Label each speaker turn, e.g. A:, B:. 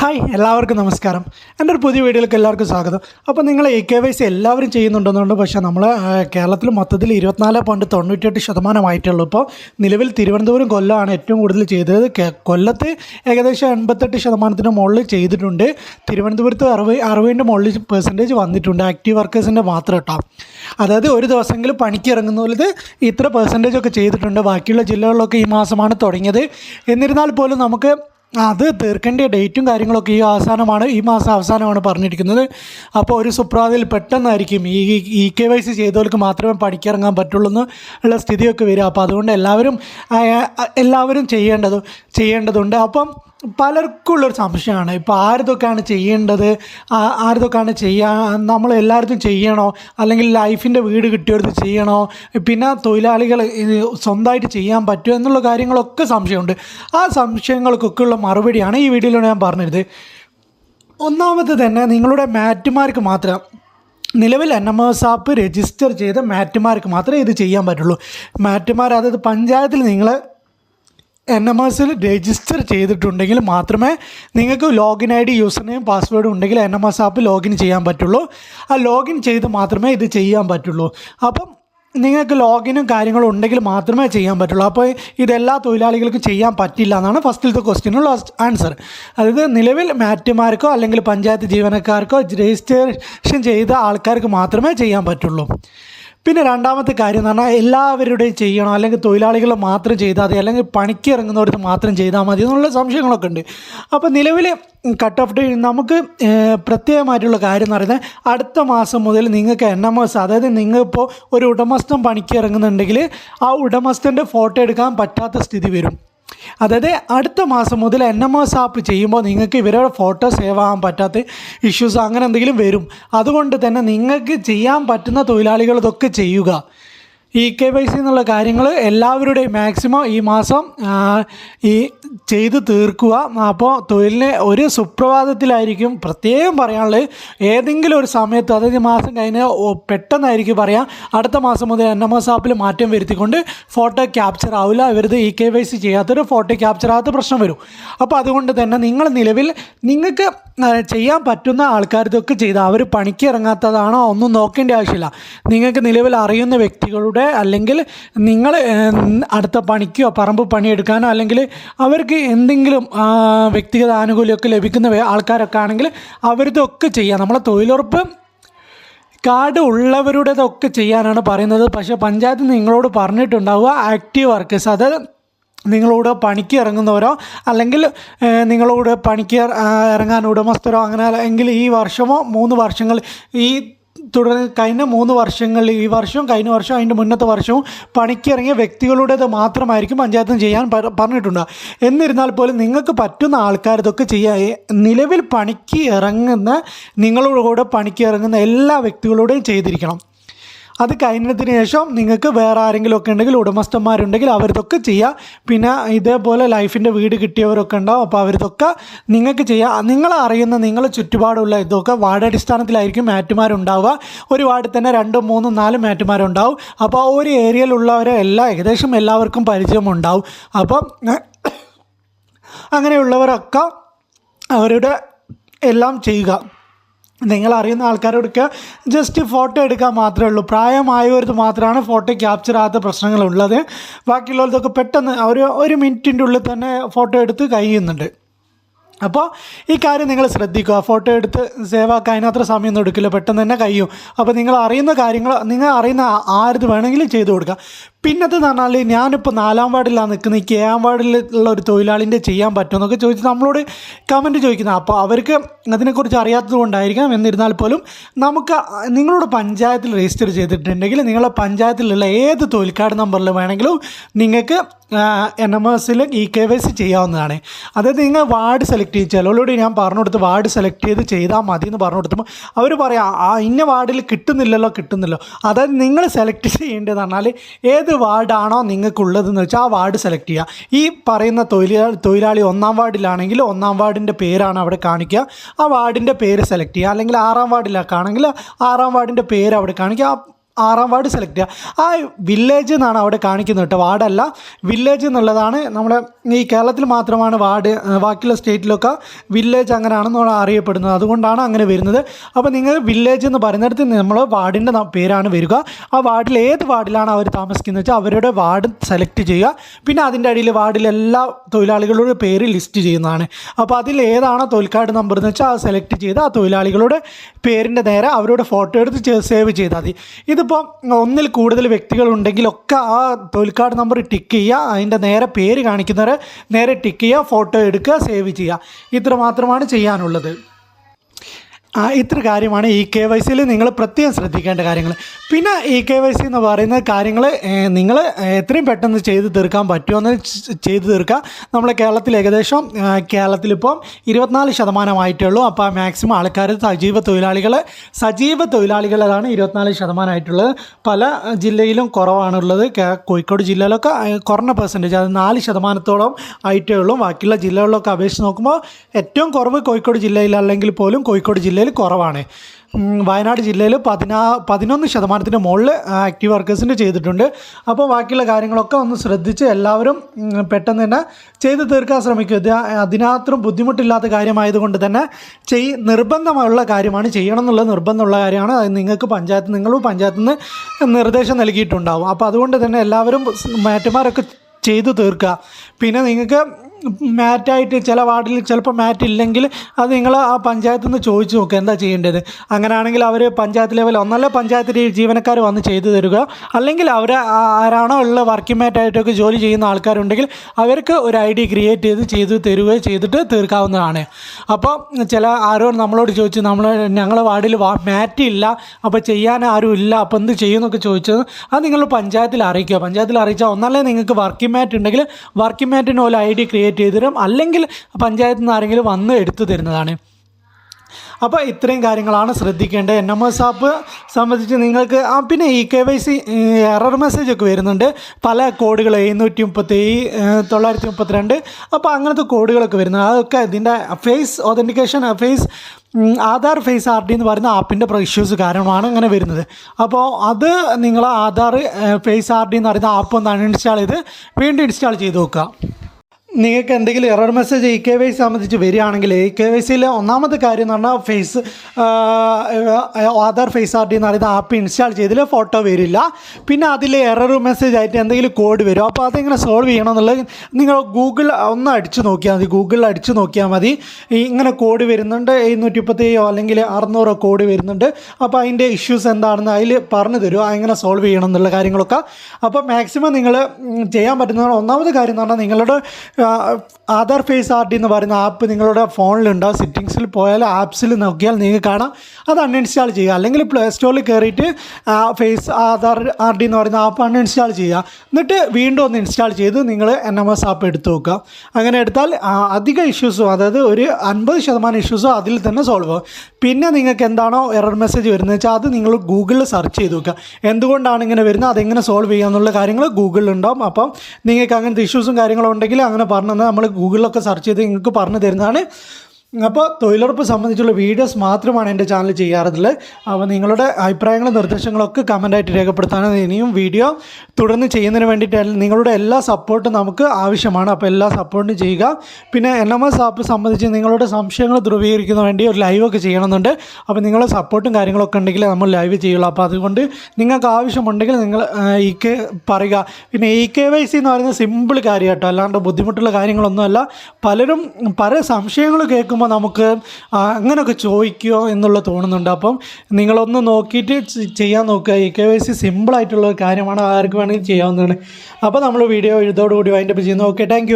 A: Hi എല്ലാവർക്കും നമസ്കാരം. എന്റെ ഒരു പുതിയ വീഡിയോയിലേക്ക് എല്ലാവർക്കും സ്വാഗതം. അപ്പോൾ നിങ്ങൾ എ കെ വൈ സി എല്ലാവരും ചെയ്യുന്നുണ്ടെന്നുണ്ട്. പക്ഷേ നമ്മൾ കേരളത്തിൽ മൊത്തത്തിൽ ഇരുപത്തിനാല് പോയിന്റ് തൊണ്ണൂറ്റെട്ട് ശതമാനമായിട്ടുള്ളൂ. ഇപ്പോൾ നിലവിൽ തിരുവനന്തപുരം കൊല്ലമാണ് ഏറ്റവും കൂടുതൽ ചെയ്തത്. കൊല്ലത്ത് ഏകദേശം എൺപത്തെട്ട് ശതമാനത്തിന് മുകളിൽ ചെയ്തിട്ടുണ്ട്. തിരുവനന്തപുരത്ത് അറുപത് അറുപതിന്റെ മുകളിൽ പെർസെന്റേജ് വന്നിട്ടുണ്ട്. ആക്റ്റീവ് വർക്കേഴ്സിന്റെ മാത്രം കേട്ടോ. അതായത് ഒരു ദിവസമെങ്കിലും പണിക്ക് ഇറങ്ങുന്നത് ഇത്ര പെർസെന്റേജ് ഒക്കെ ചെയ്തിട്ടുണ്ട്. ബാക്കിയുള്ള ജില്ലകളിലൊക്കെ ഈ മാസമാണ് തുടങ്ങിയത്. എന്നിരുന്നാൽ പോലും നമുക്ക് അത് തീർക്കേണ്ട ഡേറ്റും കാര്യങ്ങളൊക്കെ ഈ അവസാനമാണ് ഈ മാസം അവസാനമാണ് പറഞ്ഞിരിക്കുന്നത്. അപ്പോൾ ഒരു സുപ്രാതിൽ പെട്ടെന്നായിരിക്കും ഈ ഇ കെ വൈ സി ചെയ്തവർക്ക് മാത്രമേ പഠിക്കിറങ്ങാൻ പറ്റുള്ളൂ ഉള്ള സ്ഥിതിയൊക്കെ വരിക. അപ്പോൾ അതുകൊണ്ട് എല്ലാവരും എല്ലാവരും ചെയ്യേണ്ടത് ചെയ്യേണ്ടതുണ്ട്. അപ്പം പലർക്കും ഉള്ളൊരു സംശയമാണ്. ഇപ്പോൾ ആരതൊക്കെയാണ് ചെയ്യേണ്ടത്? ആരതൊക്കെയാണ് ചെയ്യാൻ നമ്മൾ എല്ലായിടത്തും ചെയ്യണോ? അല്ലെങ്കിൽ ലൈഫിന്റെ വീട് കിട്ടിയെടുത്ത് ചെയ്യണോ? പിന്നെ തൊഴിലാളികൾ സ്വന്തമായിട്ട് ചെയ്യാൻ പറ്റുമോ എന്നുള്ള കാര്യങ്ങളൊക്കെ സംശയമുണ്ട്. ആ സംശയങ്ങൾക്കൊക്കെ ഉള്ള മറുപടിയാണ് ഈ വീഡിയോയിലൂടെ ഞാൻ പറഞ്ഞത് ഒന്നാമത് തന്നെ നിങ്ങളുടെ മാറ്റുമാർക്ക് മാത്രം നിലവിൽ N M S app register ചെയ്ത മാറ്റുമാർക്ക് മാത്രമേ ഇത് ചെയ്യാൻ പറ്റുള്ളൂ. മാറ്റുമാർ അതായത് പഞ്ചായത്തിൽ നിങ്ങൾ എൻ എം എസിൽ രജിസ്റ്റർ ചെയ്തിട്ടുണ്ടെങ്കിൽ മാത്രമേ നിങ്ങൾക്ക് login I D user name പാസ്വേഡും ഉണ്ടെങ്കിൽ N M S app login ചെയ്യാൻ പറ്റുള്ളൂ. ആ ലോഗിൻ ചെയ്ത് മാത്രമേ ഇത് ചെയ്യാൻ പറ്റുള്ളൂ. അപ്പം നിങ്ങൾക്ക് ലോഗിനും കാര്യങ്ങളും ഉണ്ടെങ്കിൽ മാത്രമേ ചെയ്യാൻ പറ്റുള്ളൂ. അപ്പോൾ ഇതെല്ലാ തൊഴിലാളികൾക്കും ചെയ്യാൻ പറ്റില്ല എന്നാണ് ഫസ്റ്റിലത്തെ ക്വസ്റ്റ്യനുള്ള ആൻസർ അതായത് നിലവിൽ മാറ്റുമാർക്കോ അല്ലെങ്കിൽ പഞ്ചായത്ത് ജീവനക്കാർക്കോ രജിസ്ട്രേഷൻ ചെയ്ത ആൾക്കാർക്ക് മാത്രമേ ചെയ്യാൻ പറ്റുള്ളൂ. പിന്നെ രണ്ടാമത്തെ കാര്യം എന്ന് പറഞ്ഞാൽ എല്ലാവരുടെയും ചെയ്യണം അല്ലെങ്കിൽ തൊഴിലാളികൾ മാത്രം ചെയ്താൽ മതി അല്ലെങ്കിൽ പണിക്ക് ഇറങ്ങുന്നവർക്ക് മാത്രം ചെയ്താൽ മതി എന്നുള്ള സംശയങ്ങളൊക്കെ ഉണ്ട്. അപ്പോൾ നിലവിൽ കട്ട് ഓഫ് ഡേ നമുക്ക് പ്രത്യേകമായിട്ടുള്ള കാര്യം എന്ന് പറയുന്നത് അടുത്ത മാസം മുതൽ നിങ്ങൾക്ക് എൻ എം എസ് അതായത് നിങ്ങളിപ്പോൾ ഒരു ഉടമസ്ഥൻ പണിക്ക് ഇറങ്ങുന്നുണ്ടെങ്കിൽ ആ ഉടമസ്ഥന്റെ ഫോട്ടോ എടുക്കാൻ പറ്റാത്ത സ്ഥിതി വരും. അതായത് അടുത്ത മാസം മുതൽ എൻ എം എസ് ആപ്പ് ചെയ്യുമ്പോൾ നിങ്ങൾക്ക് ഇവരുടെ ഫോട്ടോ സേവ് ആകാൻ പറ്റാത്ത ഇഷ്യൂസ് അങ്ങനെ എന്തെങ്കിലും വരും. അതുകൊണ്ട് തന്നെ നിങ്ങൾക്ക് ചെയ്യാൻ പറ്റുന്ന തൊഴിലാളികൾ ഇതൊക്കെ ചെയ്യുക. ഈ കെ വൈ സി എന്നുള്ള കാര്യങ്ങൾ എല്ലാവരുടെയും മാക്സിമം ഈ മാസം ഈ ചെയ്ത് തീർക്കുക. അപ്പോൾ തൊഴിലിനെ ഒരു സുപ്രഭാതത്തിലായിരിക്കും പ്രത്യേകം പറയാനുള്ളത്. ഏതെങ്കിലും ഒരു സമയത്ത് അതായത് മാസം കഴിഞ്ഞ് പെട്ടെന്നായിരിക്കും പറയാം. അടുത്ത മാസം മുതൽ എൻ എം എസ് ആപ്പിൽ മാറ്റം വരുത്തിക്കൊണ്ട് ഫോട്ടോ ക്യാപ്ചർ ആവില്ല. ഇവരത് ഇ കെ വൈ സി ചെയ്യാത്തൊരു ഫോട്ടോ ക്യാപ്ചർ ആകാത്ത പ്രശ്നം വരും. അപ്പോൾ അതുകൊണ്ട് തന്നെ നിങ്ങൾ നിലവിൽ നിങ്ങൾക്ക് ചെയ്യാൻ പറ്റുന്ന ആൾക്കാരിതൊക്കെ ചെയ്താൽ അവർ പണിക്ക് ഇറങ്ങാത്തതാണോ ഒന്നും നോക്കേണ്ട ആവശ്യമില്ല. നിങ്ങൾക്ക് നിലവിൽ അറിയുന്ന വ്യക്തികളുടെ അല്ലെങ്കിൽ നിങ്ങൾ അടുത്ത പണിക്കോ പറമ്പ് പണിയെടുക്കാനോ അല്ലെങ്കിൽ അവർക്ക് എന്തെങ്കിലും വ്യക്തിഗത ആനുകൂല്യമൊക്കെ ലഭിക്കുന്ന ആൾക്കാരൊക്കെ ആണെങ്കിൽ അവരിതൊക്കെ ചെയ്യാം. നമ്മളെ തൊഴിലുറപ്പ് കാർഡ് ഉള്ളവരുടേതൊക്കെ ചെയ്യാനാണ് പറയുന്നത്. പക്ഷേ പഞ്ചായത്ത് നിങ്ങളോട് പറഞ്ഞിട്ടുണ്ടാവുക ആക്റ്റീവ് വർക്കേഴ്സ്. അതായത് നിങ്ങളോട് പണിക്ക് ഇറങ്ങുന്നവരോ അല്ലെങ്കിൽ നിങ്ങളോട് പണിക്ക് ഇറങ്ങാൻ ഉടമസ്ഥരോ അങ്ങനെ എങ്കിൽ ഈ വർഷമോ മൂന്ന് വർഷങ്ങൾ ഈ തുടർന്ന് കഴിഞ്ഞ മൂന്ന് വർഷങ്ങളിൽ ഈ വർഷവും കഴിഞ്ഞ വർഷവും അതിന്റെ മുന്നത്തെ വർഷവും പണിക്കിറങ്ങിയ വ്യക്തികളുടേത് മാത്രമായിരിക്കും പഞ്ചായത്തിന് ചെയ്യാൻ പറ- പറഞ്ഞിട്ടുണ്ട്. എന്നിരുന്നാൽ പോലും നിങ്ങൾക്ക് പറ്റുന്ന ആൾക്കാർ ഇതൊക്കെ ചെയ്യാൻ നിലവിൽ പണിക്ക് ഇറങ്ങുന്ന നിങ്ങളുടെ കൂടെ പണിക്ക് ഇറങ്ങുന്ന എല്ലാ വ്യക്തികളോടെയും ചെയ്തിരിക്കണം. അത് കഴിഞ്ഞതിന് ശേഷം നിങ്ങൾക്ക് വേറെ ആരെങ്കിലും ഒക്കെ ഉണ്ടെങ്കിൽ ഉടമസ്ഥന്മാരുണ്ടെങ്കിൽ അവരിതൊക്കെ ചെയ്യാം. പിന്നെ ഇതേപോലെ ലൈഫിന്റെ വീട് കിട്ടിയവരൊക്കെ ഉണ്ടാവും. അപ്പോൾ അവരിതൊക്കെ നിങ്ങൾക്ക് ചെയ്യാം. നിങ്ങൾ അറിയുന്ന നിങ്ങൾ ചുറ്റുപാടുള്ള ഇതൊക്കെ വാർഡടിസ്ഥാനത്തിലായിരിക്കും മാറ്റുമാരുണ്ടാവുക. ഒരു വാർഡിൽ തന്നെ രണ്ടും മൂന്നും നാലും മാറ്റുമാരുണ്ടാവും. അപ്പോൾ ഒരു ഏരിയയിലുള്ളവരെ എല്ലാ ഏകദേശം എല്ലാവർക്കും പരിചയമുണ്ടാവും. അപ്പം അങ്ങനെയുള്ളവരൊക്കെ അവരുടെ എല്ലാം ചെയ്യുക. നിങ്ങൾ അറിയുന്ന ആൾക്കാരോടൊക്കെ ജസ്റ്റ് ഫോട്ടോ എടുക്കാൻ മാത്രമേ ഉള്ളൂ. പ്രായമായവർക്ക് മാത്രമാണ് ഫോട്ടോ ക്യാപ്ചർ ആകാത്ത പ്രശ്നങ്ങളുള്ളത്. ബാക്കിയുള്ളവർക്കൊക്കെ പെട്ടെന്ന് ഒരു ഒരു മിനിറ്റിന്റെ ഉള്ളിൽ തന്നെ ഫോട്ടോ എടുത്ത് കഴിയുന്നുണ്ട്. അപ്പോൾ ഈ കാര്യം നിങ്ങൾ ശ്രദ്ധിക്കുക. ഫോട്ടോ എടുത്ത് സേവ് ആക്കാൻ അതിനത്ര സമയമൊന്നും എടുക്കില്ല. പെട്ടെന്ന് തന്നെ കഴിയും. അപ്പോൾ നിങ്ങൾ അറിയുന്ന കാര്യങ്ങൾ നിങ്ങൾ അറിയുന്ന ആരത് വേണമെങ്കിലും ചെയ്തു കൊടുക്കുക. പിന്നത്തെ എന്ന് പറഞ്ഞാൽ ഞാനിപ്പോൾ നാലാം വാർഡിലാണ് നിൽക്കുന്നത്. ഈ ഏഴാം വാർഡിലുള്ള ഒരു തൊഴിലാളിന്റെ ചെയ്യാൻ പറ്റുമെന്നൊക്കെ ചോദിച്ച് നമ്മളോട് കമന്റ് ചോദിക്കുന്നത്. അപ്പോൾ അവർക്ക് അതിനെക്കുറിച്ച് അറിയാത്തത് കൊണ്ടായിരിക്കാം. എന്നിരുന്നാൽ പോലും നമുക്ക് നിങ്ങളോട് പഞ്ചായത്തിൽ രജിസ്റ്റർ ചെയ്തിട്ടുണ്ടെങ്കിൽ നിങ്ങളെ പഞ്ചായത്തിലുള്ള ഏത് തൊഴിൽക്കാട് നമ്പറിൽ വേണമെങ്കിലും നിങ്ങൾക്ക് എൻ എം എസിൽ ഇ കെ വൈ സി ചെയ്യാവുന്നതാണ്. അതായത് നിങ്ങൾ വാർഡ് സെലക്ട് ചെയ്ത് ചിലവരോട് ഞാൻ പറഞ്ഞു കൊടുത്ത് വാർഡ് സെലക്ട് ചെയ്ത് ചെയ്താൽ മതി എന്ന് പറഞ്ഞു കൊടുത്തപ്പോൾ അവർ പറയാം ആ ഇന്ന വാർഡിൽ കിട്ടുന്നില്ലല്ലോ കിട്ടുന്നില്ലോ അതായത് നിങ്ങൾ സെലക്ട് ചെയ്യേണ്ടതെന്ന് പറഞ്ഞാൽ ഏത് വാർഡാണോ നിങ്ങൾക്കുള്ളതെന്ന് വെച്ചാൽ ആ വാർഡ് സെലക്ട് ചെയ്യുക ഈ പറയുന്ന തൊഴിലാളി തൊഴിലാളി ഒന്നാം വാർഡിലാണെങ്കിൽ ഒന്നാം വാർഡിന്റെ പേരാണ് അവിടെ കാണിക്കുക. ആ വാർഡിന്റെ പേര് സെലക്ട് ചെയ്യുക. അല്ലെങ്കിൽ ആറാം വാർഡിലൊക്കെ ആണെങ്കിൽ ആറാം വാർഡിന്റെ പേര് അവിടെ കാണിക്കുക. ആറാം വാർഡ് സെലക്ട് ചെയ്യുക ആ വില്ലേജ് എന്നാണ് അവിടെ കാണിക്കുന്നത് കേട്ടോ. വാർഡല്ല. വില്ലേജ് എന്നുള്ളതാണ് നമ്മുടെ ഈ കേരളത്തിൽ മാത്രമാണ് വാർഡ് ബാക്കിയുള്ള സ്റ്റേറ്റിലൊക്കെ വില്ലേജ് അങ്ങനെയാണെന്ന് അറിയപ്പെടുന്നത്. അതുകൊണ്ടാണ് അങ്ങനെ വരുന്നത്. അപ്പോൾ നിങ്ങൾ വില്ലേജ് എന്ന് പറയുന്നിടത്ത് നമ്മൾ വാർഡിന്റെ പേരാണ് വരിക. ആ വാർഡിൽ ഏത് വാർഡിലാണ് അവർ താമസിക്കുന്നത് വെച്ചാൽ അവരുടെ വാർഡ് സെലക്ട് ചെയ്യുക. പിന്നെ അതിന്റെ അടിയിൽ വാർഡിലെല്ലാ തൊഴിലാളികളുടെ പേര് ലിസ്റ്റ് ചെയ്യുന്നതാണ്. അപ്പോൾ അതിൽ ഏതാണോ തൊഴിൽക്കാട് നമ്പർ എന്ന് വെച്ചാൽ അത് സെലക്ട് ചെയ്ത് ആ തൊഴിലാളികളുടെ പേരിന്റെ നേരെ അവരുടെ ഫോട്ടോ എടുത്ത് സേവ് ചെയ്താൽ മതി. ഇതിപ്പോൾ ഒന്നിൽ കൂടുതൽ വ്യക്തികളുണ്ടെങ്കിലൊക്കെ ആ തൊഴിൽക്കാർഡ് നമ്പർ ടിക്ക് ചെയ്യുക അതിന്റെ നേരെ പേര് കാണിക്കുന്നവരെ നേരെ ടിക്ക് ചെയ്യുക ഫോട്ടോ എടുക്കുക സേവ് ചെയ്യുക. ഇത്ര മാത്രമാണ് ചെയ്യാനുള്ളത്. ഇത്ര കാര്യമാണ് ഈ കെ വൈ സിയിൽ നിങ്ങൾ പ്രത്യേകം ശ്രദ്ധിക്കേണ്ട കാര്യങ്ങൾ. പിന്നെ ഈ കെ വൈ സി എന്ന് പറയുന്ന കാര്യങ്ങൾ നിങ്ങൾ എത്രയും പെട്ടെന്ന് ചെയ്ത് തീർക്കാൻ പറ്റുമെന്ന് ചെയ്ത് തീർക്കുക നമ്മളെ കേരളത്തിൽ ഏകദേശം കേരളത്തിലിപ്പം ഇരുപത്തിനാല് ശതമാനമായിട്ടേ ഉള്ളൂ അപ്പോൾ മാക്സിമം ആൾക്കാർ സജീവ തൊഴിലാളികൾ സജീവ തൊഴിലാളികളാണ് ഇരുപത്തിനാല് ശതമാനമായിട്ടുള്ളത്. പല ജില്ലയിലും കുറവാണുള്ളത്. കോഴിക്കോട് ജില്ലയിലൊക്കെ കുറഞ്ഞ പെർസെന്റേജ് അത് നാല് ശതമാനത്തോളം ആയിട്ടേ ഉള്ളൂ. ബാക്കിയുള്ള ജില്ലകളിലൊക്കെ അപേക്ഷിച്ച് നോക്കുമ്പോൾ ഏറ്റവും കുറവ് കോഴിക്കോട് ജില്ലയിലല്ലെങ്കിൽ പോലും കോഴിക്കോട് ജില്ലയിൽ കുറവാണ്. വയനാട് ജില്ലയിൽ പതിനാ പതിനൊന്ന് ശതമാനത്തിന്റെ മുകളിൽ ആക്റ്റീവ് വർക്കേഴ്സിന്റെ ചെയ്തിട്ടുണ്ട്. അപ്പോൾ ബാക്കിയുള്ള കാര്യങ്ങളൊക്കെ ഒന്ന് ശ്രദ്ധിച്ച് എല്ലാവരും പെട്ടെന്ന് തന്നെ ചെയ്ത് തീർക്കാൻ ശ്രമിക്കുക. ഇത് അതിനകത്തും ബുദ്ധിമുട്ടില്ലാത്ത കാര്യമായതുകൊണ്ട് തന്നെ ചെയ് നിർബന്ധമുള്ള കാര്യമാണ്. ചെയ്യണം എന്നുള്ള നിർബന്ധമുള്ള കാര്യമാണ്. അത് നിങ്ങൾക്ക് പഞ്ചായത്ത് നിങ്ങളും പഞ്ചായത്തിൽ നിന്ന് നിർദ്ദേശം നൽകിയിട്ടുണ്ടാവും. അപ്പോൾ അതുകൊണ്ട് തന്നെ എല്ലാവരും മാറ്റുമാരൊക്കെ ചെയ്തു തീർക്കുക. പിന്നെ നിങ്ങൾക്ക് മാറ്റായിട്ട് ചില വാർഡിൽ ചിലപ്പോൾ മാറ്റ് ഇല്ലെങ്കിൽ അത് നിങ്ങൾ ആ പഞ്ചായത്തിൽ നിന്ന് ചോദിച്ചു നോക്കുക എന്താ ചെയ്യേണ്ടത്. അങ്ങനെയാണെങ്കിൽ അവർ പഞ്ചായത്ത് ലെവൽ ഒന്നല്ല പഞ്ചായത്ത് ജീവനക്കാർ വന്ന് ചെയ്തു തരിക. അല്ലെങ്കിൽ അവർ ആരാണോ ഉള്ള വർക്കിംഗ് മാറ്റായിട്ടൊക്കെ ജോലി ചെയ്യുന്ന ആൾക്കാരുണ്ടെങ്കിൽ അവർക്ക് ഒരു ഐ ഡി ക്രിയേറ്റ് ചെയ്ത് ചെയ്തു തരികയോ ചെയ്തിട്ട് തീർക്കാവുന്നതാണ്. അപ്പോൾ ചില ആരോ നമ്മളോട് ചോദിച്ചു നമ്മൾ ഞങ്ങളെ വാർഡിൽ മാറ്റ് ഇല്ല അപ്പോൾ ചെയ്യാൻ ആരും ഇല്ല അപ്പോൾ എന്ത് ചെയ്യുമെന്നൊക്കെ ചോദിച്ചത് അത് നിങ്ങൾ പഞ്ചായത്തിൽ അറിയിക്കുക. പഞ്ചായത്തിൽ അറിയിച്ചാൽ ഒന്നല്ലേ നിങ്ങൾക്ക് വർക്കിംഗ് മാറ്റ് ഉണ്ടെങ്കിൽ വർക്കിംഗ് മാറ്റിന് പോലെ ഐ ഡി ക്രിയേറ്റ് ചെയ്ത് തരും അല്ലെങ്കിൽ പഞ്ചായത്തിൽ നിന്ന് ആരെങ്കിലും വന്ന് എടുത്തു തരുന്നതാണ്. അപ്പോൾ ഇത്രയും കാര്യങ്ങളാണ് ശ്രദ്ധിക്കേണ്ടത്. എൻ എം എസ് ആപ്പ് സംബന്ധിച്ച് നിങ്ങൾക്ക് ആ പിന്നെ E K Y C error message ഒക്കെ വരുന്നുണ്ട്. പല കോഡുകൾ എഴുന്നൂറ്റി മുപ്പത്തി തൊള്ളായിരത്തി മുപ്പത്തിരണ്ട് അപ്പോൾ അങ്ങനത്തെ കോഡുകളൊക്കെ വരുന്നത് അതൊക്കെ ഇതിന്റെ face authentication face Aadhaar face R D എന്ന് പറയുന്ന ആപ്പിന്റെ ഇഷ്യൂസ് കാരണമാണ് അങ്ങനെ വരുന്നത്. അപ്പോൾ അത് നിങ്ങൾ ആധാർ ഫേസ് ആർ ഡി എന്ന് പറയുന്ന ആപ്പ് ഒന്ന് അൺഇൻസ്റ്റാൾ ചെയ്ത് വീണ്ടും ഇൻസ്റ്റാൾ ചെയ്ത് നോക്കുക. നിങ്ങൾക്ക് എന്തെങ്കിലും error message E K Y സംബന്ധിച്ച് വരികയാണെങ്കിൽ ഇ കെ വൈ സിയിലെ ഒന്നാമത്തെ കാര്യം എന്ന് പറഞ്ഞാൽ face Aadhaar face R D എന്ന് പറയുന്ന ആപ്പ് ഇൻസ്റ്റാൾ ചെയ്തിൽ ഫോട്ടോ വരില്ല. പിന്നെ അതിൽ എറർ മെസ്സേജ് ആയിട്ട് എന്തെങ്കിലും കോഡ് വരും. അപ്പോൾ അതെങ്ങനെ സോൾവ് ചെയ്യണം എന്നുള്ളത് നിങ്ങൾ ഗൂഗിൾ ഒന്ന് അടിച്ചു നോക്കിയാൽ മതി. ഗൂഗിളിൽ അടിച്ചു നോക്കിയാൽ മതി. ഇങ്ങനെ കോഡ് വരുന്നുണ്ട് എഴുന്നൂറ്റി മുപ്പത്തേഴോ അല്ലെങ്കിൽ അറുന്നൂറോ കോഡ് വരുന്നുണ്ട്. അപ്പോൾ അതിന്റെ ഇഷ്യൂസ് എന്താണെന്ന് അതിൽ പറഞ്ഞു തരും. എങ്ങനെ സോൾവ് ചെയ്യണം എന്നുള്ള കാര്യങ്ങളൊക്കെ. അപ്പോൾ മാക്സിമം നിങ്ങൾ ചെയ്യാൻ പറ്റുന്ന ഒന്നാമത്തെ കാര്യം എന്ന് പറഞ്ഞാൽ നിങ്ങളുടെ ആധാർ ഫേസ് ആർ ഡി എന്ന് പറയുന്ന ആപ്പ് നിങ്ങളുടെ ഫോണിലുണ്ടാവും സെറ്റിങ്സിൽ പോയാൽ ആപ്സിൽ നോക്കിയാൽ നിങ്ങൾക്ക് കാണാം. അത് അൺഇൻസ്റ്റാൾ ചെയ്യുക. അല്ലെങ്കിൽ പ്ലേ സ്റ്റോറിൽ കയറിയിട്ട് ഫേസ് ആധാർ ആർ ഡി എന്ന് പറയുന്ന ആപ്പ് അൺഇൻസ്റ്റാൾ ചെയ്യുക. എന്നിട്ട് വീണ്ടും ഒന്ന് ഇൻസ്റ്റാൾ ചെയ്ത് നിങ്ങൾ എൻ എം എസ് ആപ്പ് എടുത്ത് നോക്കുക. അങ്ങനെ എടുത്താൽ അധിക ഇഷ്യൂസും അതായത് ഒരു അൻപത് ശതമാനം ഇഷ്യൂസും അതിൽ തന്നെ സോൾവ് ആവും. പിന്നെ നിങ്ങൾക്ക് എന്താണോ എറർ മെസ്സേജ് വരുന്നത് വെച്ചാൽ അത് നിങ്ങൾ ഗൂഗിളിൽ സെർച്ച് ചെയ്ത് നോക്കുക. എന്തുകൊണ്ടാണ് ഇങ്ങനെ വരുന്നത്? അതെങ്ങനെ സോൾവ് ചെയ്യുക എന്നുള്ള കാര്യങ്ങൾ ഗൂഗിളിൽ ഉണ്ടാവും. അപ്പം നിങ്ങൾക്ക് അങ്ങനത്തെ ഇഷ്യൂസും കാര്യങ്ങളും ഉണ്ടെങ്കിൽ അങ്ങനെ പറഞ്ഞു തന്നാൽ നമ്മൾ ഗൂഗിളിലൊക്കെ സെർച്ച് ചെയ്ത് നിങ്ങൾക്ക് പറഞ്ഞു തരുന്നതാണ്. അപ്പോൾ തൊഴിലുറപ്പ് സംബന്ധിച്ചുള്ള വീഡിയോസ് മാത്രമാണ് എന്റെ ചാനൽ ചെയ്യാറുള്ളത്. അപ്പോൾ നിങ്ങളുടെ അഭിപ്രായങ്ങളും നിർദ്ദേശങ്ങളൊക്കെ കമന്റായിട്ട് രേഖപ്പെടുത്താനും ഇനിയും വീഡിയോ. തുടർന്ന് ചെയ്യുന്നതിന് വേണ്ടിയിട്ട് നിങ്ങളുടെ എല്ലാ സപ്പോർട്ടും നമുക്ക് ആവശ്യമാണ്. അപ്പോൾ എല്ലാ സപ്പോർട്ടും ചെയ്യുക. പിന്നെ എൻ എം എസ് ആപ്പ് സംബന്ധിച്ച് നിങ്ങളുടെ സംശയങ്ങൾ ധ്രുവീകരിക്കുന്ന വേണ്ടി ഒരു ലൈവൊക്കെ ചെയ്യണമെന്നുണ്ട്. അപ്പോൾ നിങ്ങളുടെ സപ്പോർട്ടും കാര്യങ്ങളൊക്കെ ഉണ്ടെങ്കിൽ നമ്മൾ ലൈവ് ചെയ്യുള്ളൂ. അപ്പോൾ അതുകൊണ്ട് നിങ്ങൾക്ക് ആവശ്യമുണ്ടെങ്കിൽ നിങ്ങൾ ഈ കെ പറയുക. പിന്നെ ഇ കെ വൈ സി എന്ന് പറയുന്നത് സിമ്പിൾ കാര്യം കേട്ടോ അല്ലാണ്ട് ബുദ്ധിമുട്ടുള്ള കാര്യങ്ങളൊന്നുമല്ല. പലരും പല സംശയങ്ങൾ കേൾക്കുമ്പോൾ നമുക്ക് അങ്ങനെയൊക്കെ ചോദിക്കുമോ എന്നുള്ള തോന്നുന്നുണ്ട്. അപ്പം നിങ്ങളൊന്ന് നോക്കിയിട്ട് ചെയ്യാൻ നോക്കുക. ഇ കെ വൈ സി സിമ്പിളായിട്ടുള്ള കാര്യമാണ് ആർക്ക് വേണമെങ്കിലും ചെയ്യാവുന്നതാണ്. അപ്പോൾ നമ്മൾ വീഡിയോ ഇതോടുകൂടി വൈൻഡപ്പ് ചെയ്യുന്നു. Okay thank